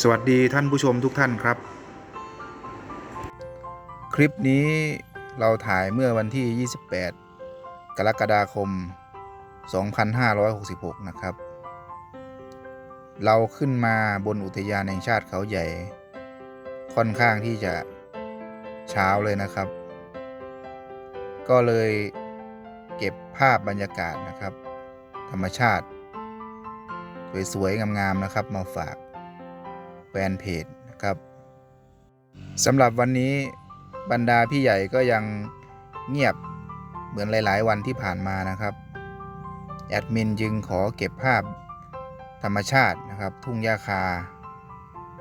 สวัสดีท่านผู้ชมทุกท่านครับ คลิปนี้เราถ่ายเมื่อวันที่ 28 กรกฎาคม 2566 นะครับ เราขึ้นมาบนอุทยานแห่งชาติเขาใหญ่ ค่อนข้างที่จะเช้าเลยนะครับ ก็เลยเก็บภาพบรรยากาศนะครับ ธรรมชาติ สวยๆงามๆนะครับมาฝาก แฟนเพจนะครับสำหรับวันนี้บรรดาพี่ใหญ่ก็ยังเงียบเหมือนหลาย ๆ วันที่ผ่านมานะครับแอดมินจึงขอเก็บภาพธรรมชาตินะครับ ทุ่งหญ้าคา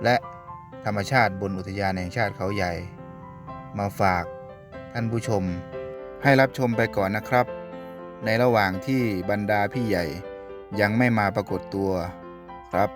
และธรรมชาติบนอุทยานแห่งชาติเขาใหญ่ มาฝากท่านผู้ชม ให้รับชมไปก่อนนะครับ ในระหว่างที่บรรดาพี่ใหญ่ยังไม่มาปรากฏตัวครับ